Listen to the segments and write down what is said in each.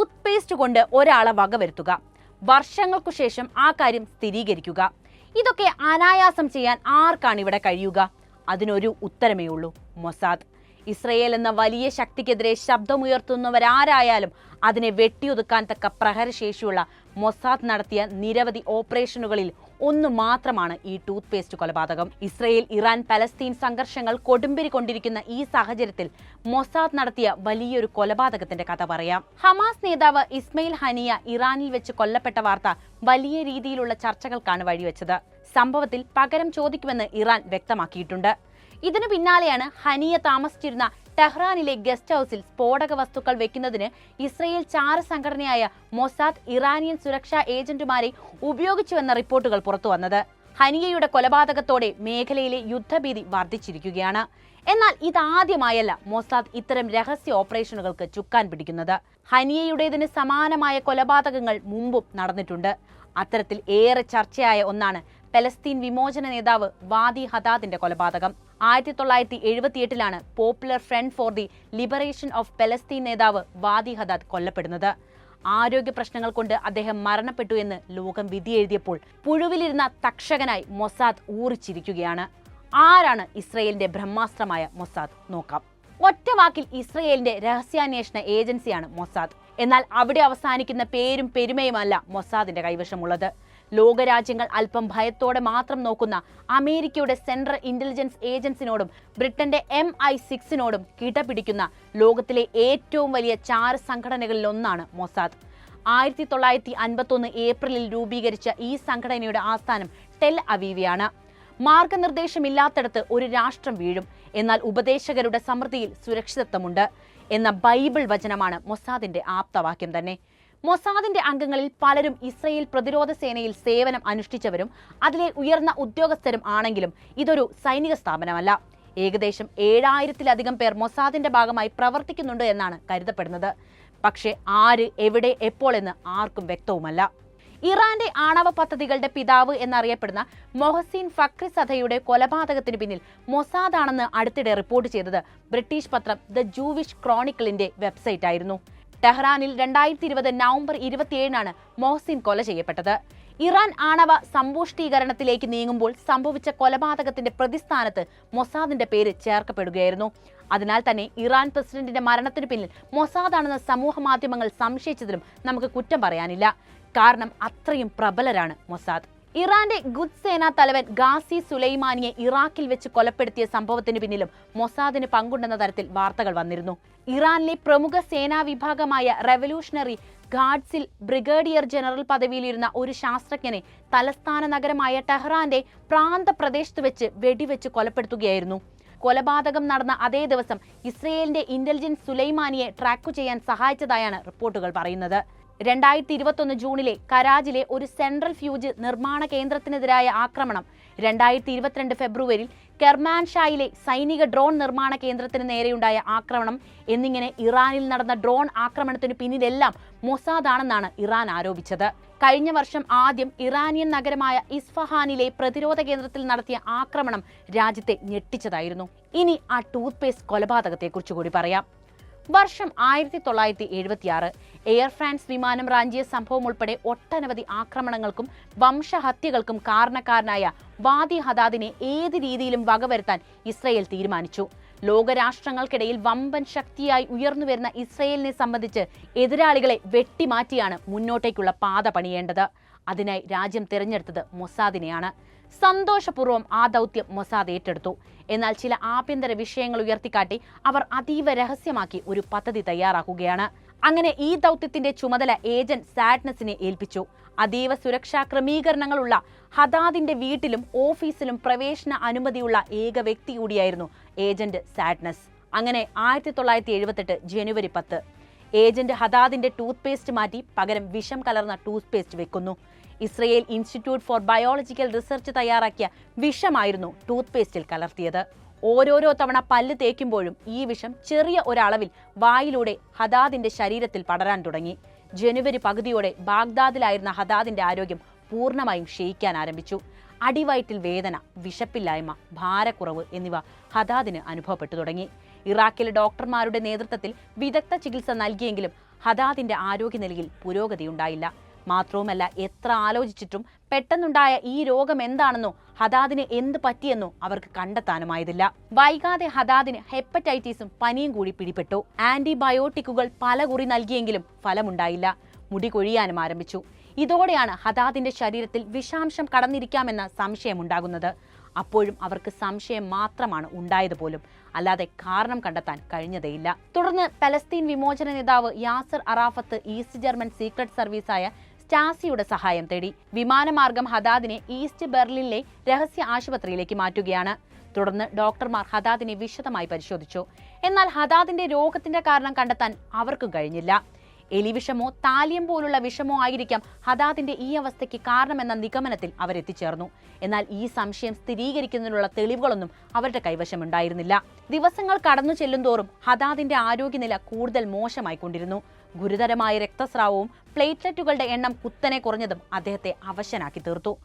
Tooth paste കൊണ്ട് ഒരാളെ വകവരുത്തുക വർഷങ്ങൾക്കു ശേഷം ആ കാര്യം സ്ഥിരീകരിക്കുക. ഇതൊക്കെ അനായാസം ചെയ്യാൻ ആർക്കാണ് ഇവിടെ കഴിയുക? അതിനൊരു ഉത്തരമേ ഉള്ളൂ മൊസാദ്. ഇസ്രയേൽ എന്ന വലിയ ശക്തിക്കെതിരെ ശബ്ദമുയർത്തുന്നവരാരായാലും അതിനെ വെട്ടിയൊതുക്കാൻ തക്ക പ്രഹരശേഷിയുള്ള മൊസാദ് നടത്തിയ നിരവധി ഓപ്പറേഷനുകളിൽ ഒന്ന് മാത്രമാണ് ഈ ടൂത്ത് പേസ്റ്റ് കൊലപാതകം. ഇസ്രയേൽ ഇറാൻ പലസ്തീൻ സംഘർഷങ്ങൾ കൊടുമ്പിരി കൊണ്ടിരിക്കുന്ന ഈ സാഹചര്യത്തിൽ മൊസാദ് നടത്തിയ വലിയൊരു കൊലപാതകത്തിന്റെ കഥ പറയാം. ഹമാസ് നേതാവ് ഇസ്മയിൽ ഹനിയ ഇറാനിൽ വെച്ച് കൊല്ലപ്പെട്ട വാർത്ത വലിയ രീതിയിലുള്ള ചർച്ചകൾക്കാണ് വഴിവെച്ചത്. സംഭവത്തിൽ പകരം ചോദിക്കുമെന്ന് ഇറാൻ വ്യക്തമാക്കിയിട്ടുണ്ട്. ഇതിനു പിന്നാലെയാണ് ഹനിയ താമസിച്ചിരുന്ന ടെഹ്റാനിലെ ഗസ്റ്റ് ഹൌസിൽ സ്ഫോടക വസ്തുക്കൾ വെക്കുന്നതിന് ഇസ്രയേൽ ചാര സംഘടനയായ മൊസാദ് ഇറാനിയൻ സുരക്ഷാ ഏജന്റുമാരെ ഉപയോഗിച്ചുവെന്ന റിപ്പോർട്ടുകൾ പുറത്തുവന്നത്. ഹനിയയുടെ കൊലപാതകത്തോടെ മേഖലയിലെ യുദ്ധഭീതി വർദ്ധിച്ചിരിക്കുകയാണ്. എന്നാൽ ഇതാദ്യമായല്ല മൊസാദ് ഇത്തരം രഹസ്യ ഓപ്പറേഷനുകൾക്ക് ചുക്കാൻ പിടിക്കുന്നത്. ഹനിയയുടേതിന് സമാനമായ കൊലപാതകങ്ങൾ മുമ്പും നടന്നിട്ടുണ്ട്. അത്തരത്തിൽ ഏറെ ചർച്ചയായ ഒന്നാണ് പലസ്തീൻ വിമോചന നേതാവ് വാദി ഹദാദിന്റെ കൊലപാതകം. ആയിരത്തി തൊള്ളായിരത്തി എഴുപത്തിയെട്ടിലാണ് popular front for the liberation of Palestine നേതാവ് വാദി ഹദാദ് കൊല്ലപ്പെടുന്നത്. ആരോഗ്യ പ്രശ്നങ്ങൾ കൊണ്ട് അദ്ദേഹം മരണപ്പെട്ടു എന്ന് ലോകം വിധിയെഴുതിയപ്പോൾ പുഴുവിലിരുന്ന തക്ഷകനായി മൊസാദ് ഊറിച്ചിരിക്കുകയാണ്. ആരാണ് ഇസ്രയേലിന്റെ ബ്രഹ്മാസ്ത്രമായ മൊസാദ്? നോക്കാം. ഒറ്റ വാക്കിൽ ഇസ്രയേലിന്റെ രഹസ്യാന്വേഷണ ഏജൻസിയാണ് മൊസാദ്. എന്നാൽ അവിടെ അവസാനിക്കുന്ന പേരും പെരുമയുമല്ല മൊസാദിന്റെ കൈവശമുള്ളത്. ലോകരാജ്യങ്ങൾ അല്പം ഭയത്തോടെ മാത്രം നോക്കുന്ന അമേരിക്കയുടെ സെൻട്രൽ ഇന്റലിജൻസ് ഏജൻസിനോടും ബ്രിട്ടന്റെ എം ഐ സിക്സിനോടും കിടപിടിക്കുന്ന ലോകത്തിലെ ഏറ്റവും വലിയ ചാര സംഘടനകളിൽ ഒന്നാണ് മൊസാദ്. ആയിരത്തി തൊള്ളായിരത്തി അൻപത്തൊന്ന് ഏപ്രിലിൽ രൂപീകരിച്ച ഈ സംഘടനയുടെ ആസ്ഥാനം ടെൽ അവീവിയാണ്. മാർഗനിർദ്ദേശമില്ലാത്തിടത്ത് ഒരു രാഷ്ട്രം വീഴും. എന്നാൽ ഉപദേശകരുടെ സമൃദ്ധിയിൽ സുരക്ഷിതത്വമുണ്ട്. എന്ന ബൈബിൾ വചനമാണ് മൊസാദിന്റെ ആപ്തവാക്യം തന്നെ. മൊസാദിന്റെ അംഗങ്ങളിൽ പലരും ഇസ്രയേൽ പ്രതിരോധ സേനയിൽ സേവനം അനുഷ്ഠിച്ചവരും അതിലെ ഉയർന്ന ഉദ്യോഗസ്ഥരും ആണെങ്കിലും ഇതൊരു സൈനിക സ്ഥാപനമല്ല. ഏകദേശം ഏഴായിരത്തിലധികം പേർ മൊസാദിന്റെ ഭാഗമായി പ്രവർത്തിക്കുന്നുണ്ട് എന്നാണ് കരുതപ്പെടുന്നത്. പക്ഷേ ആര് എവിടെ എപ്പോൾ എന്ന് ആർക്കും വ്യക്തവുമല്ല. ഇറാന്റെ ആണവ പദ്ധതികളുടെ പിതാവ് എന്നറിയപ്പെടുന്ന മൊഹസീൻ ഫക്രി സദയുടെ കൊലപാതകത്തിന് പിന്നിൽ മൊസാദാണെന്ന് അടുത്തിടെ റിപ്പോർട്ട് ചെയ്തത് ബ്രിട്ടീഷ് പത്രം ദ ജൂവിഷ് ക്രോണിക്കിളിന്റെ വെബ്സൈറ്റ് ആയിരുന്നു ടെഹ്റാനിൽ രണ്ടായിരത്തി ഇരുപത് നവംബർ ഇരുപത്തിയേഴിനാണ് മോഹ്സിൻ കൊല ചെയ്യപ്പെട്ടത്. ഇറാൻ ആണവ സമ്പുഷ്ടീകരണത്തിലേക്ക് നീങ്ങുമ്പോൾ സംഭവിച്ച കൊലപാതകത്തിന്റെ പ്രതിസ്ഥാനത്ത് മൊസാദിന്റെ പേര് ചേർക്കപ്പെടുകയായിരുന്നു. അതിനാൽ തന്നെ ഇറാൻ പ്രസിഡന്റിന്റെ മരണത്തിന് പിന്നിൽ മൊസാദാണെന്ന് സമൂഹ മാധ്യമങ്ങൾ സംശയിച്ചതിലും നമുക്ക് കുറ്റം പറയാനില്ല. കാരണം അത്രയും പ്രബലരാണ് മൊസാദ്. ഇറാന്റെ ഗുഡ് സേനാ തലവൻ ഗാസി സുലൈമാനിയെ ഇറാഖിൽ വെച്ച് കൊലപ്പെടുത്തിയ സംഭവത്തിന് പിന്നിലും മൊസാദിന് പങ്കുണ്ടെന്ന തരത്തിൽ വാർത്തകൾ വന്നിരുന്നു. ഇറാനിലെ പ്രമുഖ സേനാ വിഭാഗമായ റെവല്യൂഷണറി ഗാർഡ്സിൽ ബ്രിഗേഡിയർ ജനറൽ പദവിയിലിരുന്ന ഒരു ശാസ്ത്രജ്ഞനെ തലസ്ഥാന നഗരമായ ടെഹ്റാന്റെ പ്രാന്തപ്രദേശത്ത് വെച്ച് വെടിവെച്ച് കൊലപ്പെടുത്തുകയായിരുന്നു. കൊലപാതകം നടന്ന അതേ ദിവസം ഇസ്രയേലിന്റെ ഇന്റലിജൻസ് സുലൈമാനിയെ ട്രാക്കു ചെയ്യാൻ സഹായിച്ചതായാണ് റിപ്പോർട്ടുകൾ പറയുന്നത്. രണ്ടായിരത്തി ഇരുപത്തൊന്ന് ജൂണിലെ കരാജിലെ ഒരു സെൻട്രൽ ഫ്യൂജ് നിർമ്മാണ കേന്ദ്രത്തിനെതിരായ ആക്രമണം. രണ്ടായിരത്തി ഇരുപത്തിരണ്ട് ഫെബ്രുവരിയിൽ കെർമാൻഷായിലെ സൈനിക ഡ്രോൺ നിർമ്മാണ കേന്ദ്രത്തിന് നേരെയുണ്ടായ ആക്രമണം എന്നിങ്ങനെ ഇറാനിൽ നടന്ന ഡ്രോൺ ആക്രമണത്തിന് പിന്നിലെല്ലാം മൊസാദാണെന്നാണ് ഇറാൻ ആരോപിച്ചത്. കഴിഞ്ഞ വർഷം ആദ്യം ഇറാനിയൻ നഗരമായ ഇസ്ഫഹാനിലെ പ്രതിരോധ കേന്ദ്രത്തിൽ നടത്തിയ ആക്രമണം രാജ്യത്തെ ഞെട്ടിച്ചതായിരുന്നു. ഇനി ആ ടൂത്ത് പേസ്റ്റ് കൊലപാതകത്തെക്കുറിച്ച് കൂടി പറയാം. വർഷം ആയിരത്തി തൊള്ളായിരത്തി എഴുപത്തിയാറ് എയർ ഫ്രാൻസ് വിമാനം റാഞ്ചിയ സംഭവം ഉൾപ്പെടെ ഒട്ടനവധി ആക്രമണങ്ങൾക്കും വംശഹത്യകൾക്കും കാരണക്കാരനായ വാദി ഹദാദിനെ ഏത് രീതിയിലും വകവരുത്താൻ ഇസ്രയേൽ തീരുമാനിച്ചു. ലോകരാഷ്ട്രങ്ങൾക്കിടയിൽ വമ്പൻ ശക്തിയായി ഉയർന്നുവരുന്ന ഇസ്രയേലിനെ സംബന്ധിച്ച് എതിരാളികളെ വെട്ടിമാറ്റിയാണ് മുന്നോട്ടേക്കുള്ള പാത പണിയേണ്ടത്. അതിനായി രാജ്യം തിരഞ്ഞെടുത്തത് മൊസാദിനെയാണ്. സന്തോഷപൂർവം ആ ദൗത്യം മൊസാദ് ഏറ്റെടുത്തു. എന്നാൽ ചില ആഭ്യന്തര വിഷയങ്ങൾ ഉയർത്തിക്കാട്ടി അവർ അതീവ രഹസ്യമാക്കി ഒരു പദ്ധതി തയ്യാറാക്കുകയാണ്. അങ്ങനെ ഈ ദൗത്യത്തിന്റെ ചുമതല ഏജന്റ് സാഡ്നസിനെ ഏൽപ്പിച്ചു. അതീവ സുരക്ഷാ ക്രമീകരണങ്ങളുള്ള ഹദാദിന്റെ വീട്ടിലും ഓഫീസിലും പ്രവേശന അനുമതിയുള്ള ഏക വ്യക്തി കൂടിയായിരുന്നു ഏജന്റ് സാഡ്നസ്. അങ്ങനെ ആയിരത്തി തൊള്ളായിരത്തി എഴുപത്തെട്ട് ജനുവരി പത്ത്. ഏജന്റ് ഹദാദിന്റെ ടൂത്ത് പേസ്റ്റ് മാറ്റി പകരം വിഷം കലർന്ന ടൂത്ത് പേസ്റ്റ് വെക്കുന്നു. Israel institute for biological research തയ്യാറാക്കിയ വിഷമായിരുന്നു ടൂത്ത് പേസ്റ്റിൽ കലർത്തിയത്. ഓരോരോ തവണ പല്ല് തേക്കുമ്പോഴും ഈ വിഷം ചെറിയ ഒരളവിൽ വായിലൂടെ ഹദാദിന്റെ ശരീരത്തിൽ പടരാൻ തുടങ്ങി. ജനുവരി പകുതിയോടെ ബാഗ്ദാദിലായിരുന്ന ഹദാദിന്റെ ആരോഗ്യം പൂർണമായും ക്ഷയിക്കാൻ ആരംഭിച്ചു. അടിവയറ്റിൽ വേദന വിശപ്പില്ലായ്മ ഭാരക്കുറവ് എന്നിവ ഹദാദിന് അനുഭവപ്പെട്ടു തുടങ്ങി. ഇറാഖിലെ ഡോക്ടർമാരുടെ നേതൃത്വത്തിൽ വിദഗ്ധ ചികിത്സ നൽകിയെങ്കിലും ഹദാദിന്റെ ആരോഗ്യനിലയിൽ പുരോഗതിയുണ്ടായില്ല. മാത്രവുമല്ല എത്ര ആലോചിച്ചിട്ടും പെട്ടെന്നുണ്ടായ ഈ രോഗം എന്താണെന്നോ ഹദാദിന് എന്ത് പറ്റിയെന്നോ അവർക്ക് കണ്ടെത്താനുമായതില്ല. വൈകാതെ ഹദാദിന് ഹെപ്പറ്റൈറ്റിസും പനിയും കൂടി പിടിപെട്ടു. ആന്റിബയോട്ടിക്കുകൾ പല കുറി നൽകിയെങ്കിലും ഫലമുണ്ടായില്ല. മുടി കൊഴിയാനും ആരംഭിച്ചു. ഇതോടെയാണ് ഹദാദിന്റെ ശരീരത്തിൽ വിഷാംശം കടന്നിരിക്കാമെന്ന സംശയമുണ്ടാകുന്നത്. അപ്പോഴും അവർക്ക് സംശയം മാത്രമാണ് ഉണ്ടായത് പോലും. അല്ലാതെ കാരണം കണ്ടെത്താൻ കഴിഞ്ഞതേയില്ല. തുടർന്ന് പലസ്തീൻ വിമോചന നേതാവ് Yasser Arafat east German secret സർവീസായ സ്റ്റാസിയുടെ സഹായം തേടി. വിമാനമാർഗം ഹദാദിനെ ഈസ്റ്റ് ബെർലിനിലെ രഹസ്യ ആശുപത്രിയിലേക്ക് മാറ്റുകയാണ്. തുടർന്ന് ഡോക്ടർമാർ ഹദാദിനെ വിശദമായി പരിശോധിച്ചു. എന്നാൽ ഹദാദിന്റെ രോഗത്തിന്റെ കാരണം കണ്ടെത്താൻ അവർക്കും കഴിഞ്ഞില്ല. എലിവിഷമോ താലിയം പോലുള്ള വിഷമോ ആയിരിക്കാം ഹദാദിന്റെ ഈ അവസ്ഥയ്ക്ക് കാരണമെന്ന നിഗമനത്തിൽ അവരെത്തിച്ചേർന്നു. എന്നാൽ ഈ സംശയം സ്ഥിരീകരിക്കുന്നതിനുള്ള തെളിവുകളൊന്നും അവരുടെ കൈവശമുണ്ടായിരുന്നില്ല. ദിവസങ്ങൾ കടന്നു ചെല്ലുന്തോറും ഹദാദിന്റെ ആരോഗ്യനില കൂടുതൽ മോശമായിക്കൊണ്ടിരുന്നു ഗുരുതരമായ രക്തസ്രാവവും പ്ലേറ്റ്ലെറ്റുകളുടെ എണ്ണം കുത്തനെ കുറഞ്ഞതും അദ്ദേഹത്തെ അവശനാക്കി തീർത്തു.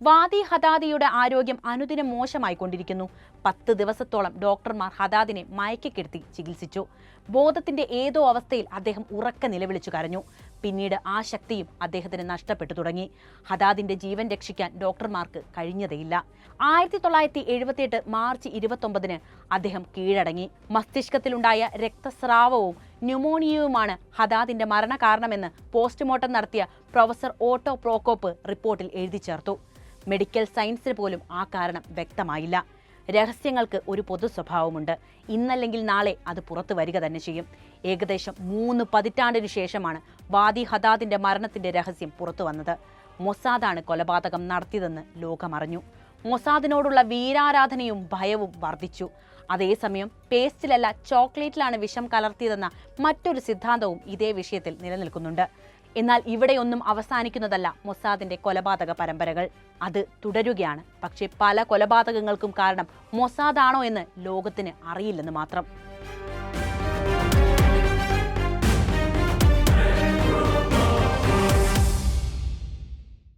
വാദി ഹദാദിയുടെ ആരോഗ്യം അനുദിനം മോശമായിക്കൊണ്ടിരിക്കുന്നു. പത്ത് ദിവസത്തോളം ഡോക്ടർമാർ ഹദാദിനെ മയക്കിക്കിടത്തി ചികിത്സിച്ചു. ബോധത്തിന്റെ ഏതോ അവസ്ഥയിൽ അദ്ദേഹം ഉറക്ക നിലവിളിച്ചു കരഞ്ഞു. പിന്നീട് ആ ശക്തിയും അദ്ദേഹത്തിന് നഷ്ടപ്പെട്ടു തുടങ്ങി. ഹദാദിന്റെ ജീവൻ രക്ഷിക്കാൻ ഡോക്ടർമാർക്ക് കഴിഞ്ഞതേയില്ല. ആയിരത്തി തൊള്ളായിരത്തി എഴുപത്തിയെട്ട് മാർച്ച് ഇരുപത്തൊമ്പതിന് അദ്ദേഹം കീഴടങ്ങി. മസ്തിഷ്കത്തിലുണ്ടായ രക്തസ്രാവവും ന്യൂമോണിയയുമാണ് ഹദാദിന്റെ മരണകാരണമെന്ന് പോസ്റ്റ്മോർട്ടം നടത്തിയ പ്രൊഫസർ ഓട്ടോ പ്രോക്കോപ്പ് റിപ്പോർട്ടിൽ എഴുതി ചേർത്തു മെഡിക്കൽ സയൻസിന് പോലും ആ കാരണം വ്യക്തമായില്ല. രഹസ്യങ്ങൾക്ക് ഒരു പൊതു സ്വഭാവമുണ്ട്. ഇന്നല്ലെങ്കിൽ നാളെ അത് പുറത്തു വരിക തന്നെ ചെയ്യും. ഏകദേശം മൂന്ന് പതിറ്റാണ്ടിനു ശേഷമാണ് വാദി ഹദാദിന്റെ മരണത്തിന്റെ രഹസ്യം പുറത്തു വന്നത്. മൊസാദാണ് കൊലപാതകം നടത്തിയതെന്ന് ലോകമറിഞ്ഞു. മൊസാദിനോടുള്ള വീരാരാധനയും ഭയവും വർദ്ധിച്ചു. അതേസമയം പേസ്റ്റിലല്ല ചോക്ലേറ്റിലാണ് വിഷം കലർത്തിയതെന്ന മറ്റൊരു സിദ്ധാന്തവും ഇതേ വിഷയത്തിൽ നിലനിൽക്കുന്നുണ്ട്. എന്നാൽ ഇവിടെയൊന്നും അവസാനിക്കുന്നതല്ല മൊസാദിന്റെ കൊലപാതക പരമ്പരകൾ. അത് തുടരുകയാണ്. പക്ഷേ പല കൊലപാതകങ്ങൾക്കും കാരണം മൊസാദാണോ എന്ന് ലോകത്തിന് അറിയില്ലെന്ന് മാത്രം.